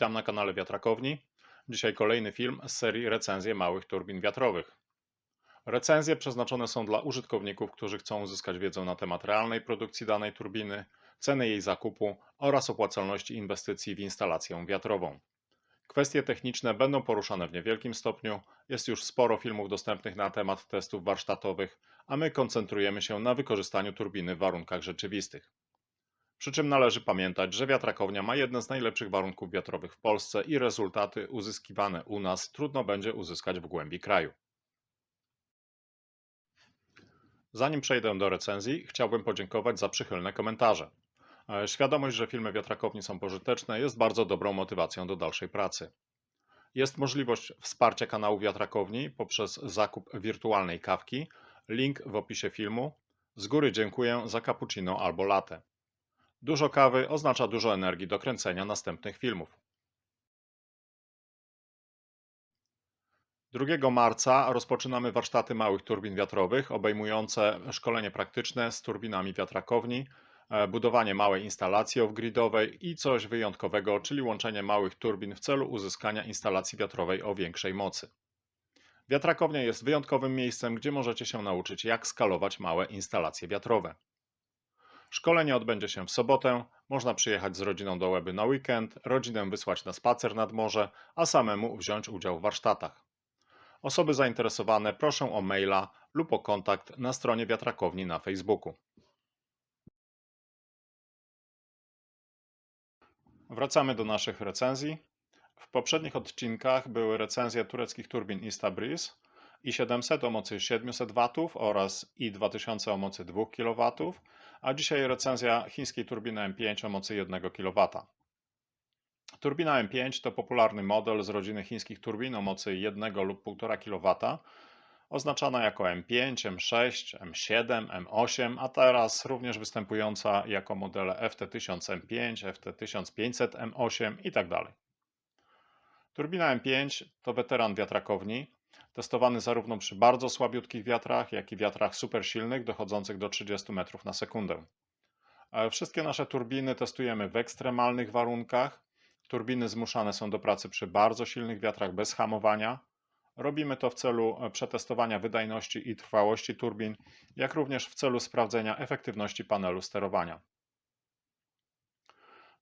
Witam na kanale Wiatrakowni. Dzisiaj kolejny film z serii recenzje małych turbin wiatrowych. Recenzje przeznaczone są dla użytkowników, którzy chcą uzyskać wiedzę na temat realnej produkcji danej turbiny, ceny jej zakupu oraz opłacalności inwestycji w instalację wiatrową. Kwestie techniczne będą poruszane w niewielkim stopniu. Jest już sporo filmów dostępnych na temat testów warsztatowych, a my koncentrujemy się na wykorzystaniu turbiny w warunkach rzeczywistych. Przy czym należy pamiętać, że wiatrakownia ma jedne z najlepszych warunków wiatrowych w Polsce i rezultaty uzyskiwane u nas trudno będzie uzyskać w głębi kraju. Zanim przejdę do recenzji, chciałbym podziękować za przychylne komentarze. E, Świadomość, że filmy wiatrakowni są pożyteczne, jest bardzo dobrą motywacją do dalszej pracy. Jest możliwość wsparcia kanału wiatrakowni poprzez zakup wirtualnej kawki. Link w opisie filmu. Z góry dziękuję za cappuccino albo latte. Dużo kawy oznacza dużo energii do kręcenia następnych filmów. 2 marca rozpoczynamy warsztaty małych turbin wiatrowych obejmujące szkolenie praktyczne z turbinami wiatrakowni, e, budowanie małej instalacji off-gridowej i coś wyjątkowego, czyli łączenie małych turbin w celu uzyskania instalacji wiatrowej o większej mocy. Wiatrakownia jest wyjątkowym miejscem, gdzie możecie się nauczyć, jak skalować małe instalacje wiatrowe. Szkolenie odbędzie się w sobotę. Można przyjechać z rodziną do Łeby na weekend, rodzinę wysłać na spacer nad morze, a samemu wziąć udział w warsztatach. Osoby zainteresowane proszę o maila lub o kontakt na stronie wiatrakowni na Facebooku. Wracamy do naszych recenzji. W poprzednich odcinkach były recenzje tureckich turbin Istabris i700 o mocy 700 W oraz i2000 o mocy 2 kW, a dzisiaj recenzja chińskiej turbiny M5 o mocy 1 kW. Turbina M5 to popularny model z rodziny chińskich turbin o mocy 1 lub 1,5 kW, oznaczana jako M5, M6, M7, M8, a teraz również występująca jako modele FT1000M5, FT1500M8 itd. Turbina M5 to weteran wiatrakowni, testowany zarówno przy bardzo słabiutkich wiatrach, jak i wiatrach supersilnych dochodzących do 30 metrów na sekundę. Wszystkie nasze turbiny testujemy w ekstremalnych warunkach. Turbiny zmuszane są do pracy przy bardzo silnych wiatrach bez hamowania. Robimy to w celu e, przetestowania wydajności i trwałości turbin, jak również w celu sprawdzenia efektywności panelu sterowania.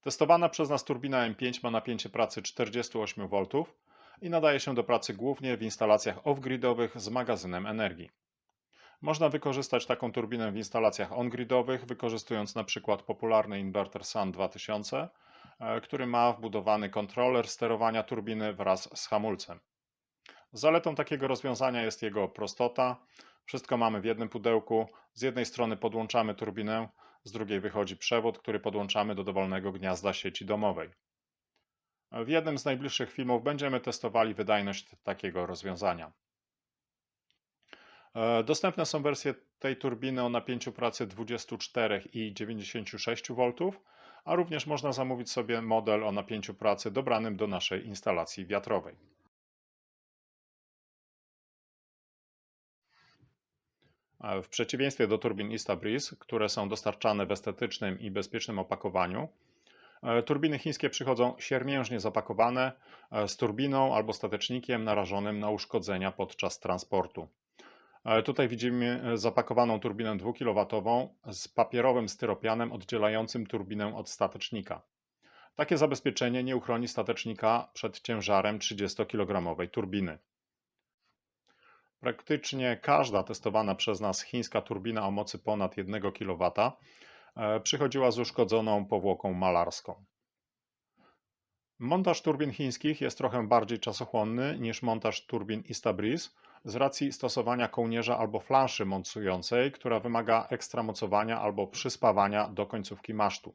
Testowana przez nas turbina M5 ma napięcie pracy 48 V i nadaje się do pracy głównie w instalacjach off-gridowych z magazynem energii. Można wykorzystać taką turbinę w instalacjach on-gridowych, wykorzystując przykład popularny inwerter Sun 2000, e, który ma wbudowany kontroler sterowania turbiny wraz z hamulcem. Zaletą takiego rozwiązania jest jego prostota. Wszystko mamy w jednym pudełku. Z jednej strony podłączamy turbinę, z drugiej wychodzi przewód, który podłączamy do dowolnego gniazda sieci domowej. W jednym z najbliższych filmów będziemy testowali wydajność takiego rozwiązania. E, dostępne są wersje tej turbiny o napięciu pracy 24 i 96 V, a również można zamówić sobie model o napięciu pracy dobranym do naszej instalacji wiatrowej. E, W przeciwieństwie do turbin Istabris, które są dostarczane w estetycznym i bezpiecznym opakowaniu, turbiny chińskie przychodzą siermiężnie zapakowane e, z turbiną albo statecznikiem narażonym na uszkodzenia podczas transportu. E, Tutaj widzimy e, zapakowaną turbinę 2 kW z papierowym styropianem oddzielającym turbinę od statecznika. Takie zabezpieczenie nie uchroni statecznika przed ciężarem 30-kg turbiny. Praktycznie każda testowana przez nas chińska turbina o mocy ponad 1 kW e, przychodziła z uszkodzoną powłoką malarską. Montaż turbin chińskich jest trochę bardziej czasochłonny niż montaż turbin Istabris z racji stosowania kołnierza albo flanszy mocującej, która wymaga ekstramocowania albo przyspawania do końcówki masztu.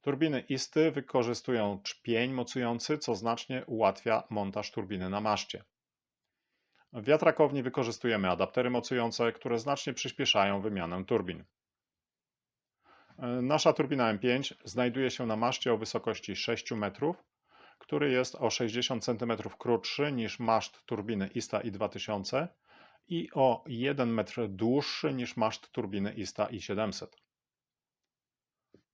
Turbiny Isty wykorzystują czpień mocujący, co znacznie ułatwia montaż turbiny na maszcie. W wiatrakowni wykorzystujemy adaptery mocujące, które znacznie przyspieszają wymianę turbin. Nasza turbina M5 znajduje się na maszcie o wysokości 6 metrów, który jest o 60 cm krótszy niż maszt turbiny ISTA i2000 i o 1 metr dłuższy niż maszt turbiny ISTA i700.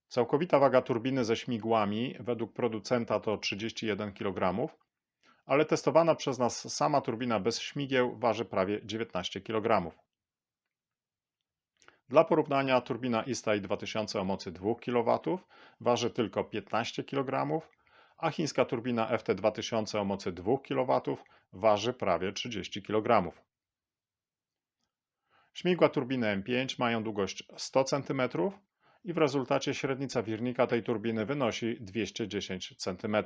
Całkowita waga turbiny ze śmigłami według producenta to 31 kg, ale testowana przez nas sama turbina bez śmigieł waży prawie 19 kg. Dla porównania turbina Istai 2000 o mocy 2 kW waży tylko 15 kg, a chińska turbina FT 2000 o mocy 2 kW waży prawie 30 kg. Śmigła turbiny M5 mają długość 100 cm i w rezultacie średnica wirnika tej turbiny wynosi 210 cm.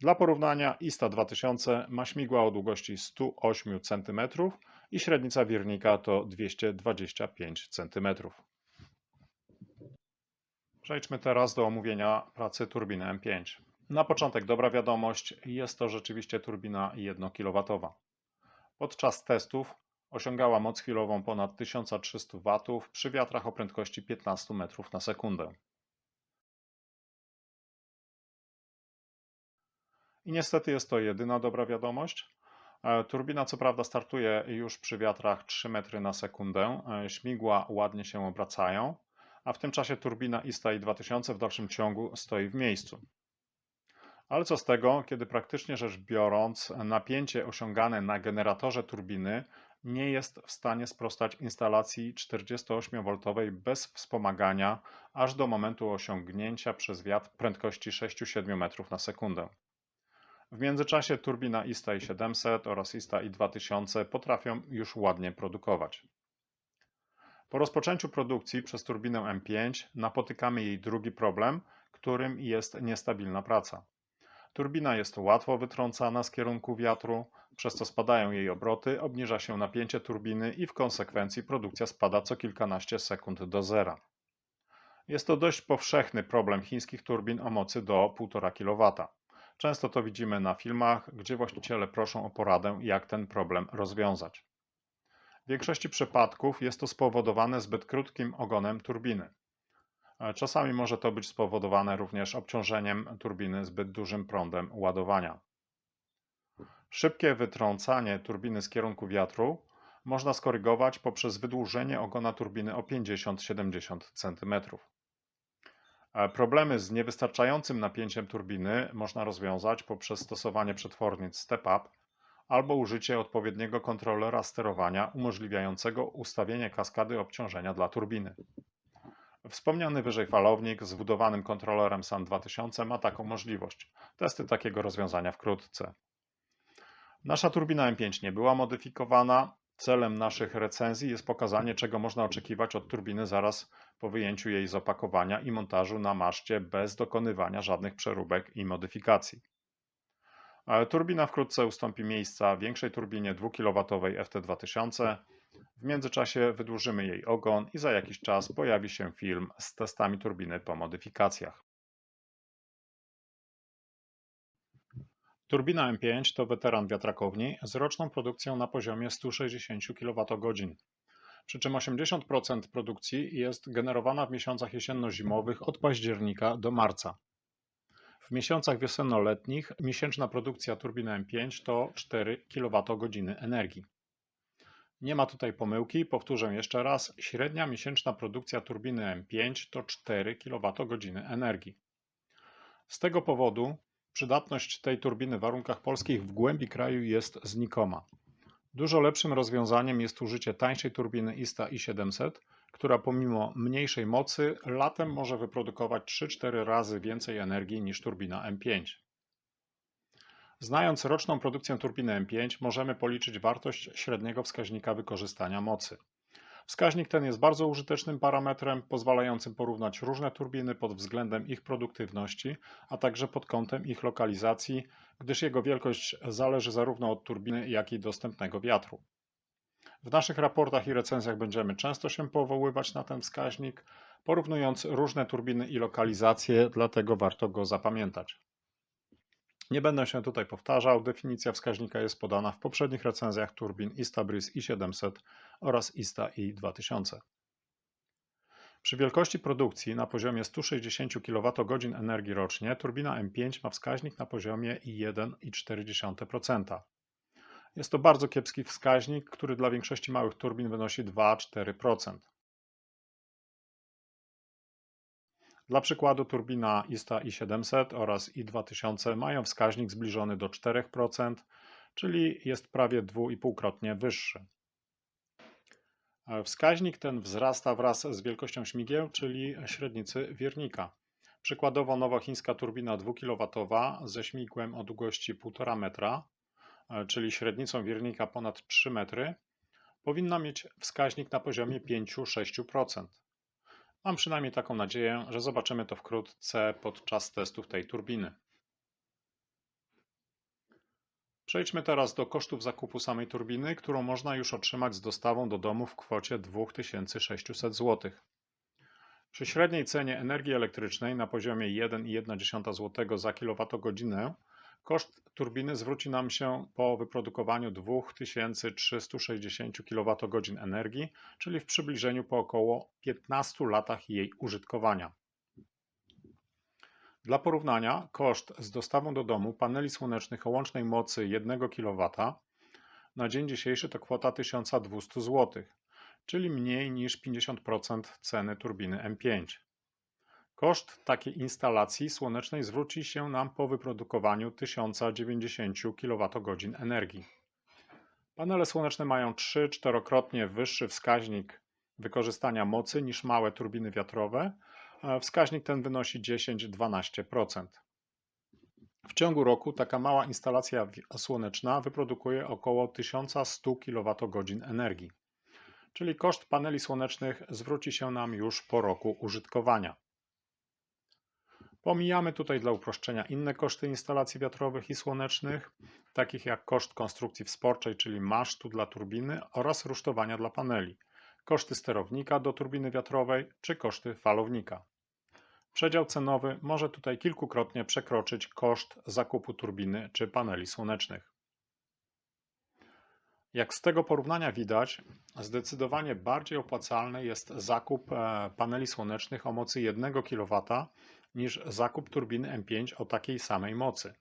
Dla porównania Ista 2000 ma śmigła o długości 108 cm i średnica wirnika to 225 cm. Przejdźmy teraz do omówienia pracy turbiny M5. Na początek dobra wiadomość, jest to rzeczywiście turbina 1 kW. Podczas testów osiągała moc chwilową ponad 1300 W przy wiatrach o prędkości 15 m na sekundę. I niestety jest to jedyna dobra wiadomość. E, turbina co prawda startuje już przy wiatrach 3 metry na sekundę, e, śmigła ładnie się obracają, a w tym czasie turbina Istai 2000 w dalszym ciągu stoi w miejscu. Ale co z tego, kiedy praktycznie rzecz biorąc napięcie osiągane na generatorze turbiny nie jest w stanie sprostać instalacji 48V bez wspomagania aż do momentu osiągnięcia przez wiatr prędkości 6-7 metrów na sekundę. W międzyczasie turbina Ista i700 oraz Ista i2000 potrafią już ładnie produkować. Po rozpoczęciu produkcji przez turbinę M5 napotykamy jej drugi problem, którym jest niestabilna praca. Turbina jest łatwo wytrącana z kierunku wiatru, przez co spadają jej obroty, obniża się napięcie turbiny i w konsekwencji produkcja spada co kilkanaście sekund do zera. Jest to dość powszechny problem chińskich turbin o mocy do 1,5 kW. Często to widzimy na filmach, gdzie właściciele proszą o poradę, jak ten problem rozwiązać. W większości przypadków jest to spowodowane zbyt krótkim ogonem turbiny. Czasami może to być spowodowane również obciążeniem turbiny zbyt dużym prądem ładowania. Szybkie wytrącanie turbiny z kierunku wiatru można skorygować poprzez wydłużenie ogona turbiny o 50-70 cm. Problemy z niewystarczającym napięciem turbiny można rozwiązać poprzez stosowanie przetwornic step-up albo użycie odpowiedniego kontrolera sterowania umożliwiającego ustawienie kaskady obciążenia dla turbiny. Wspomniany wyżej falownik z wbudowanym kontrolerem SAN 2000 ma taką możliwość. Testy takiego rozwiązania wkrótce. Nasza turbina M5 nie była modyfikowana. Celem naszych recenzji jest pokazanie, czego można oczekiwać od turbiny zaraz po wyjęciu jej z opakowania i montażu na maszcie bez dokonywania żadnych przeróbek i modyfikacji. Turbina wkrótce ustąpi miejsca większej turbinie 2 kW FT2000. W międzyczasie wydłużymy jej ogon i za jakiś czas pojawi się film z testami turbiny po modyfikacjach. Turbina M5 to weteran wiatrakowni z roczną produkcją na poziomie 160 kWh. Przy czym 80% produkcji jest generowana w miesiącach jesienno-zimowych od października do marca. W miesiącach wiosenno-letnich miesięczna produkcja turbiny M5 to 4 kWh energii. Nie ma tutaj pomyłki, powtórzę jeszcze raz, średnia miesięczna produkcja turbiny M5 to 4 kWh energii. Z tego powodu Przydatność tej turbiny w warunkach polskich w głębi kraju jest znikoma. Dużo lepszym rozwiązaniem jest użycie tańszej turbiny ISTA i700, która pomimo mniejszej mocy latem może wyprodukować 3-4 razy więcej energii niż turbina M5. Znając roczną produkcję turbiny M5 możemy policzyć wartość średniego wskaźnika wykorzystania mocy. Wskaźnik ten jest bardzo użytecznym parametrem pozwalającym porównać różne turbiny pod względem ich produktywności, a także pod kątem ich lokalizacji, gdyż jego wielkość zależy zarówno od turbiny, jak i dostępnego wiatru. W naszych raportach i recenzjach będziemy często się powoływać na ten wskaźnik, porównując różne turbiny i lokalizacje, dlatego warto go zapamiętać. Nie będę się tutaj powtarzał, definicja wskaźnika jest podana w poprzednich recenzjach turbin Istabris i700 oraz Ista i2000. Przy wielkości produkcji na poziomie 160 kWh energii rocznie turbina M5 ma wskaźnik na poziomie 1,4%. Jest to bardzo kiepski wskaźnik, który dla większości małych turbin wynosi 2-4%. Dla przykładu turbina ISTA i700 oraz i2000 mają wskaźnik zbliżony do 4%, czyli jest prawie dwuipółkrotnie wyższy. Wskaźnik ten wzrasta wraz z wielkością śmigieł, czyli średnicy wiernika. Przykładowo nowochińska turbina 2 kW ze śmigłem o długości 1,5 metra, czyli średnicą wiernika ponad 3 metry, powinna mieć wskaźnik na poziomie 5-6%. Mam przynajmniej taką nadzieję, że zobaczymy to wkrótce podczas testów tej turbiny. Przejdźmy teraz do kosztów zakupu samej turbiny, którą można już otrzymać z dostawą do domu w kwocie 2600 zł. Przy średniej cenie energii elektrycznej na poziomie 1,1 zł za kWh koszt turbiny zwróci nam się po wyprodukowaniu 2360 kWh energii, czyli w przybliżeniu po około 15 latach jej użytkowania. Dla porównania, koszt z dostawą do domu paneli słonecznych o łącznej mocy 1 kW na dzień dzisiejszy to kwota 1200 zł, czyli mniej niż 50% ceny turbiny M5. Koszt takiej instalacji słonecznej zwróci się nam po wyprodukowaniu 1090 kWh energii. Panele słoneczne mają 3-4krotnie wyższy wskaźnik wykorzystania mocy niż małe turbiny wiatrowe. Wskaźnik ten wynosi 10-12%. W ciągu roku taka mała instalacja słoneczna wyprodukuje około 1100 kWh energii, czyli koszt paneli słonecznych zwróci się nam już po roku użytkowania. Pomijamy tutaj dla uproszczenia inne koszty instalacji wiatrowych i słonecznych, takich jak koszt konstrukcji wsporczej, czyli masztu dla turbiny oraz rusztowania dla paneli, koszty sterownika do turbiny wiatrowej czy koszty falownika. Przedział cenowy może tutaj kilkukrotnie przekroczyć koszt zakupu turbiny czy paneli słonecznych. Jak z tego porównania widać, zdecydowanie bardziej opłacalny jest zakup e, paneli słonecznych o mocy 1 kW niż zakup turbiny M5 o takiej samej mocy.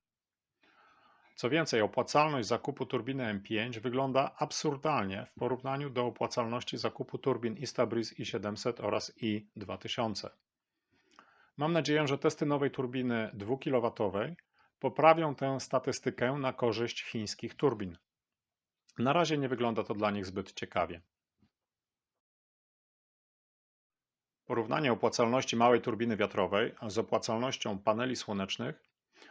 Co więcej, opłacalność zakupu turbiny M5 wygląda absurdalnie w porównaniu do opłacalności zakupu turbin Istabris i700 oraz i2000. Mam nadzieję, że testy nowej turbiny 2 kW poprawią tę statystykę na korzyść chińskich turbin. Na razie nie wygląda to dla nich zbyt ciekawie. Porównanie opłacalności małej turbiny wiatrowej z opłacalnością paneli słonecznych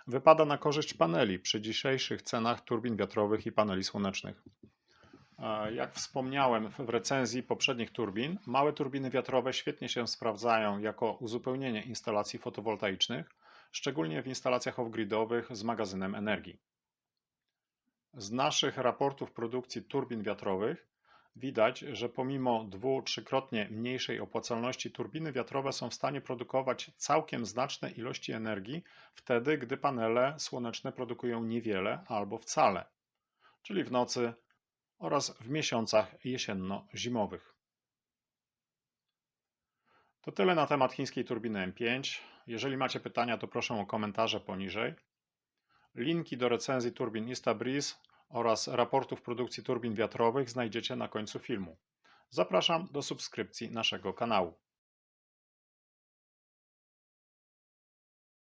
wypada na korzyść paneli przy dzisiejszych cenach turbin wiatrowych i paneli słonecznych. Jak wspomniałem w recenzji poprzednich turbin, małe turbiny wiatrowe świetnie się sprawdzają jako uzupełnienie instalacji fotowoltaicznych, szczególnie w instalacjach off-gridowych z magazynem energii. Z naszych raportów produkcji turbin wiatrowych widać, że pomimo dwu-trzykrotnie mniejszej opłacalności turbiny wiatrowe są w stanie produkować całkiem znaczne ilości energii wtedy, gdy panele słoneczne produkują niewiele albo wcale, czyli w nocy oraz w miesiącach jesienno-zimowych. To tyle na temat chińskiej turbiny M5. Jeżeli macie pytania, to proszę o komentarze poniżej. Linki do recenzji turbin Istabreeze oraz raportów produkcji turbin wiatrowych znajdziecie na końcu filmu. Zapraszam do subskrypcji naszego kanału.